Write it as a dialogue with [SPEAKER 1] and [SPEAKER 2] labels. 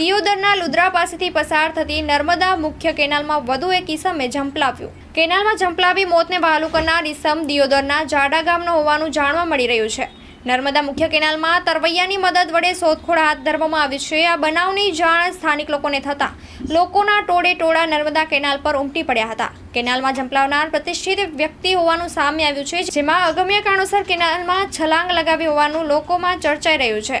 [SPEAKER 1] દિયોદરના લુદ્રા પાસેથી પસાર થતી નર્મદા મુખ્ય કેનાલમાં વધુ એક ઇસમે ઝંપલાવ્યું. કેનાલમાં ઝંપલાવી મોતને વહાલું કરનાર ઈસમ દિયોદરના જાડા ગામનો હોવાનું જાણવા મળી રહ્યું છે. નર્મદા મુખ્ય કેનાલમાં તરવૈયાની મદદ વડે શોધખોળ હાથ ધરવામાં આવી છે. આ બનાવની જાણ સ્થાનિક લોકોને થતાં લોકોના ટોળે ટોળા નર્મદા કેનાલ પર ઉમટી પડ્યા હતા. કેનાલમાં ઝંપલાવનાર પ્રતિષ્ઠિત વ્યક્તિ હોવાનું સામે આવ્યું છે, જેમાં અગમ્ય કારણોસર કેનાલમાં છલાંગ લગાવી હોવાનું લોકોમાં ચર્ચાઈ રહ્યું છે.